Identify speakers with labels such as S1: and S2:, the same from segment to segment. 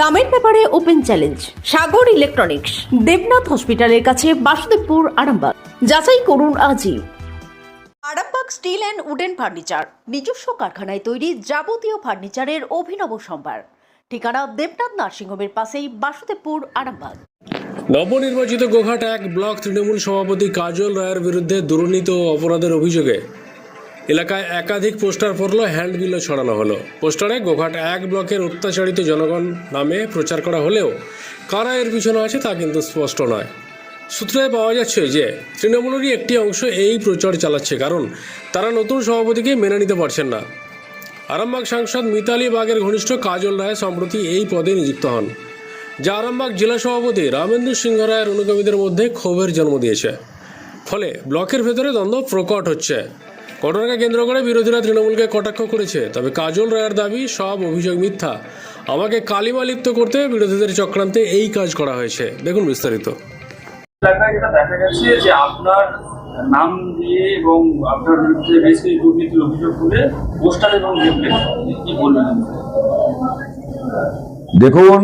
S1: দামের ব্যাপারে open challenge, Sagar electronics, Debnath হসপিটালের কাছে বাসুদেবপুর, আরামবাগ। যাচাই করুন আজই। Arambagh steel and wooden furniture, নিজস্ব কারখানায় তৈরি যাবতীয় ফার্নিচারের অভিনব সম্ভার। ঠিকানা দেবনাথ নার্সিংহোমের পাশেই বাসুদেবপুর, আরামবাগ।
S2: নবনির্বাচিত গোঘাট এক ব্লক তৃণমূল সভাপতি কাজল রায়ের বিরুদ্ধে দুর্নীতি ও অপরাধের অভিযোগে এলাকায় একাধিক পোস্টার পড়ল, হ্যান্ডবিলও ছড়ানো হলো। পোস্টারে গোঘাট এক ব্লকের অত্যাচারিত জনগণ নামে প্রচার করা হলেও কারা এর পিছনে আছে তা কিন্তু স্পষ্ট নয়। সূত্রে পাওয়া যাচ্ছে যে, তৃণমূলেরই একটি অংশ এই প্রচার চালাচ্ছে, কারণ তারা নতুন সভাপতিকে মেনে নিতে পারছেন না। আরামবাগ সাংসদ মিতালি বাগের ঘনিষ্ঠ কাজল রায় সম্প্রতি এই পদে নিযুক্ত হন, যা আরামবাগ জেলা সভাপতি রামেন্দু সিংহ রায়ের অনুগামীদের মধ্যে ক্ষোভের জন্ম দিয়েছে। ফলে ব্লকের ভেতরে দ্বন্দ্ব প্রকট হচ্ছে। ঘটনাকে কেন্দ্র করে বিরোধীরা তৃণমূলকে কটাক্ষ করেছে। তবে কাজল রায়ের দাবি সব অভিযোগ মিথ্যা। আমাকে কালিমা লিপ্ত করতে বিরোধীদের চক্রান্তে এই কাজ করা হয়েছে। দেখুন বিস্তারিত।
S3: যেটা দেখা গেছে যে আপনার নাম দিয়ে এবং আপনার বিরুদ্ধে বেশ কিছু দুর্নীতির অভিযোগ তুলে পোস্টার এবং কি বলবেন?
S4: দেখুন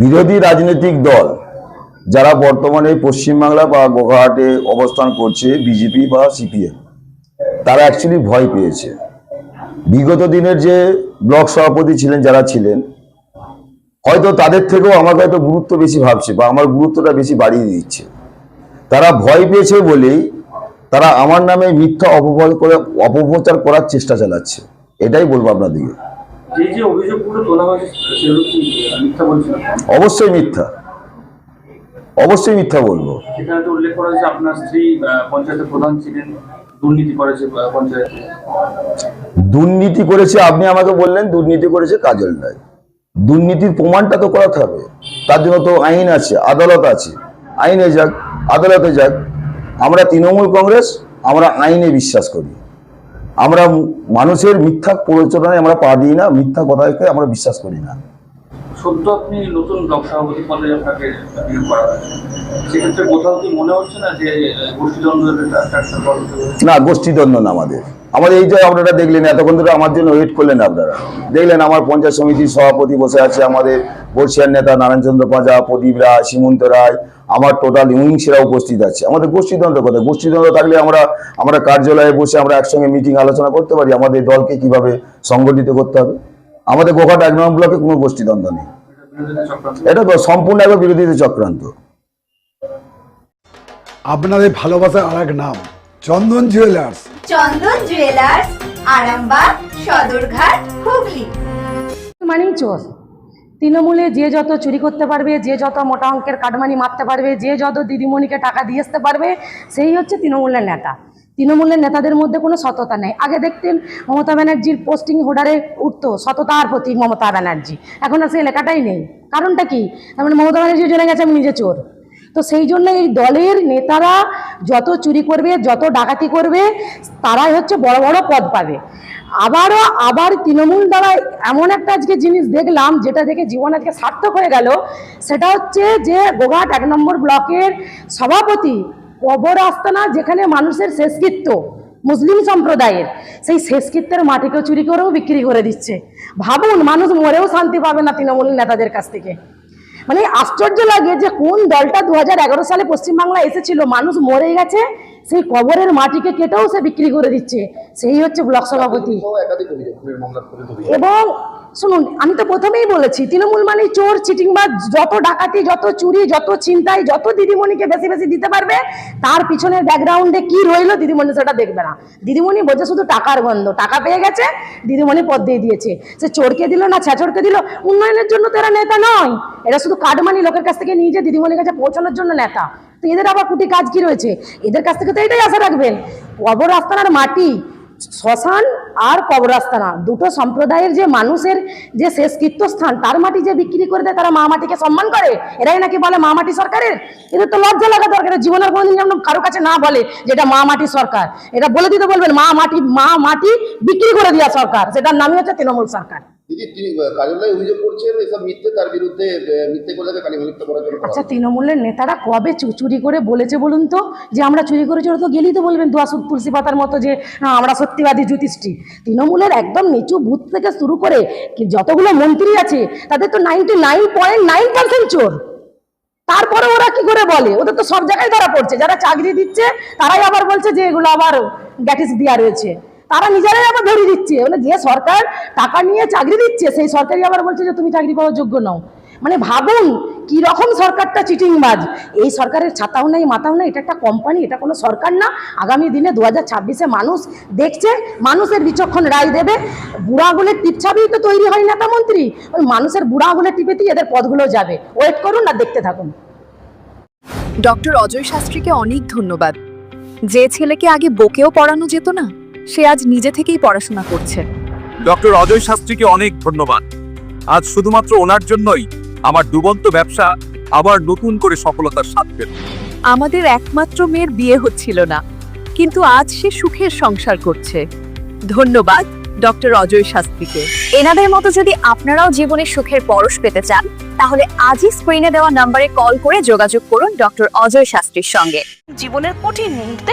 S4: বিরোধী রাজনৈতিক দল যারা বর্তমানে পশ্চিমবাংলা বা গোঘাটে অবস্থান করছে বিজেপি বা সিপিএম তারা অ্যাকচুয়ালি ভয় পেয়েছে। বিগত দিনের যে ব্লক সভাপতি ছিলেন যারা ছিলেন হয়তো তাদের থেকেও আমাকে হয়তো গুরুত্ব বেশি ভাবছে বা আমার গুরুত্বটা বেশি বাড়িয়ে দিচ্ছে। তারা ভয় পেয়েছে বলেই তারা আমার নামে মিথ্যা অপপ্রচার করে অপপ্রচার করার চেষ্টা চালাচ্ছে। এটাই বলব আপনাদেরকে। অবশ্যই মিথ্যা। অবশ্যই মিথ্যা বলব।
S3: সেখানে তো উল্লেখ করা হয়েছে আপনার স্ত্রী পঞ্চায়েতের প্রধান ছিলেন। দুর্নীতি করেছে
S4: দুর্নীতি করেছে, আপনি আমাকে বললেন, দুর্নীতি করেছে কাজল রায়। দুর্নীতির প্রমাণটা তো করাতে হবে। তার জন্য তো আইন আছে, আদালত আছে। আইনে যাক, আদালতে যাক। আমরা তৃণমূল কংগ্রেস, আমরা আইনে বিশ্বাস করি। আমরা মানুষের মিথ্যা প্ররোচনায় আমরা পা দিই না, মিথ্যা কথাকে আমরা বিশ্বাস করি না।
S3: সদ্য আপনি নতুন ব্লক সভাপতি পদে আপনাকে নিয়োগ করা হয়েছে। না?
S4: না আমাদের। আমাদের এই যে আপনারা দেখলেন আমার জন্য ওয়েট করলেন আপনারা। দেখলেন আমার পঞ্চায়েত সমিতির সভাপতি বসে আছে আমাদের নেতা নারায়ণচন্দ্র পাঁজা, প্রদীপ রায় রায়, আমার টোটাল উপস্থিত আছে। আমাদের থাকলে আমরা আমরা কার্যালয়ে বসে আমরা একসঙ্গে মিটিং আলোচনা করতে পারি। আমাদের দলকে কীভাবে সংগঠিত করতে হবে? আমাদের গোঘাট এক নম্বর ব্লকে কোনো গোষ্ঠীদ্বন্দ্ব নেই।
S3: এটা
S4: সম্পূর্ণ একবার বিরোধীদের চক্রান্ত।
S5: আপনাদের ভালোবাসার আর এক নাম চন্দন জুয়েলার্স।
S6: চন্দন জুয়েলার্স আরামবাগ সদরঘাট হুগলি।
S7: মানেই চোর। তৃণমূলে যে যত চুরি করতে পারবে যে যত মোটা অঙ্কের কাটমানি মারতে পারবে যে যত দিদিমণিকে টাকা দিয়ে আসতে পারবে সেই হচ্ছে তৃণমূলের নেতা। তৃণমূলের নেতাদের মধ্যে কোনো সততা নেই। আগে দেখতেন মমতা ব্যানার্জির পোস্টিং হোর্ডারে উঠত, সততার প্রতীক মমতা ব্যানার্জি। এখন আর সেই লেখাটাই নেই। কারণটা কি? তার মানে মমতা ব্যানার্জি জেনে গেছে আমি নিজে চোর। তো সেই জন্য এই দলের নেতারা যত চুরি করবে, যত ডাকাতি করবে, তারাই হচ্ছে বড় বড় পদ পাবে। আবারও, আবার তৃণমূল দ্বারা এমন একটা আজকে জিনিস দেখলাম, যেটা দেখে জীবন আজকে সার্থক হয়ে গেল। সেটা হচ্ছে যে গোঘাট এক নম্বর ব্লকের সভাপতি কবর আস্তানা যেখানে মানুষের শেষকৃত্য, মুসলিম সম্প্রদায়ের, সেই শেষকৃত্যের মাটিকেও চুরি করেও বিক্রি করে দিচ্ছে। ভাবুন, মানুষ মরেও শান্তি পাবে না তৃণমূল নেতাদের কাছ থেকে। মানে আশ্চর্য লাগে যে কোন দলটা দু হাজার এগারো সালে পশ্চিমবাংলা এসেছিল। মানুষ মরে গেছে সেই কবরের মাটিকে কেটেও সে বিক্রি করে দিচ্ছে। সেই হচ্ছে ব্লক সভাপতি। এবং শুনুন আমি তো প্রথমেই বলেছি তৃণমূল মানে চোর চিটিংবাজ যত ডাকাতি যত চুরি যত ছিনতাই যত দিদিমণিকে বেশি বেশি দিতে পারবে তার পিছনের ব্যাকগ্রাউন্ডে কি রইল দিদিমণি সেটা দেখবে না। দিদিমণি বোঝে শুধু টাকার গন্ধ টাকা পেয়ে গেছে দিদিমণি পদ দিয়ে দিয়েছে। সে চোরকে দিল না ছেচড়কে দিল উন্নয়নের জন্য তো এরা নেতা নয়। এরা শুধু কাটমানি লোকের কাছ থেকে নিয়ে যে দিদিমণির কাছে পৌঁছানোর জন্য নেতা। তো এদের আবার কুটি কাজ কি রয়েছে? এদের কাছ থেকে তো এটাই আশা রাখবেন। কবর আস্তানার মাটি, শ্মশান আর কবরস্থানা দুটো সম্প্রদায়ের যে মানুষের যে শেষকৃত্য স্থান তার মাটি যে বিক্রি করে দেয়, তারা মা মাটিকে সম্মান করে? এরাই নাকি বলে মা মাটি সরকারের? এদের তো লজ্জা লাগা দরকার জীবনের কোনোদিন যেন কারও কাছে না বলে যে এটা মা মাটি সরকার। এটা বলে দিতে বলবেন, মা মাটি মা মাটি বিক্রি করে দেওয়া সরকার, সেটার নামই হচ্ছে তৃণমূল সরকার।
S8: দিদি তিনি কাজলায় অভিযোগ করছেন এসব মিথ্যে তার বিরুদ্ধে মিথ্যে করে তাকে কালিমালিপ্ত করার জন্য
S7: আচ্ছা তৃণমূলের নেতারা কবে চুরি করে বলেছে বলুন তো? যে আমরা চুরি করেছি ওরা তো গেলেই তো বলবেন দোয়া সুদ তুলসী পাতার মতো যে আমরা সত্যিবাদী জ্যোতিষী তৃণমূলের একদম নিচু বুথ থেকে শুরু করে যতগুলো মন্ত্রী আছে তাদের তো ninety nine point nine percent চোর। তারপরে ওরা কি করে বলে? ওদের তো সব জায়গায় ধরা পড়ছে। যারা চাকরি দিচ্ছে তারাই আবার বলছে যে এগুলো আবার গ্যাটিস দেওয়া রয়েছে। তারা নিজেরাই আবার ধরিয়ে দিচ্ছে। মানে যে সরকার টাকা নিয়ে চাকরি দিচ্ছে, সেই সরকারই আবার বলছে যে তুমি চাকরি করার যোগ্য নও। মানে ভাবুন কি রকম সরকারটা চিটিংবাজ। এই সরকারের ছাতাও নেই, মাথাও নেই, এটা একটা কোম্পানি এটা কোনো সরকার না। আগামী দিনে দু হাজার মানুষ দেখছে, মানুষের বিচক্ষণ রায় দেবে। বুড়া আঙুলের টিপ ছাবিই তো তৈরি হয় নেতা মন্ত্রী। ওই মানুষের বুড়া আঙুলের টিপেতেই এদের পদগুলো যাবে। ওয়েট করুন আর দেখতে থাকুন।
S9: ডক্টর অজয় শাস্ত্রীকে অনেক ধন্যবাদ। যে ছেলেকে আগে বকেও পড়ানো যেত না সে আজ নিজে থেকেই পড়াশোনা করছে।
S10: ডক্টর অজয় শাস্ত্রীকে অনেক ধন্যবাদ। আজ শুধুমাত্র ওনার জন্যই আমার ডুবন্ত ব্যবসা আবার নতুন করে সফলতার স্বাদ পেল।
S9: আমাদের একমাত্র মেয়ের বিয়ে হচ্ছিল না কিন্তু আজ সে সুখের সংসার করছে। ধন্যবাদ ডক্টর অজয় শাস্ত্রীকে। এনাদের মতো যদি আপনারাও জীবনে সুখের পরশ পেতে চান তাহলে আজই স্ক্রিনে দেওয়া নম্বরে কল করে যোগাযোগ করুন ডক্টর অজয় শাস্ত্রীর সঙ্গে।
S11: জীবনের কঠিন মুহূর্তে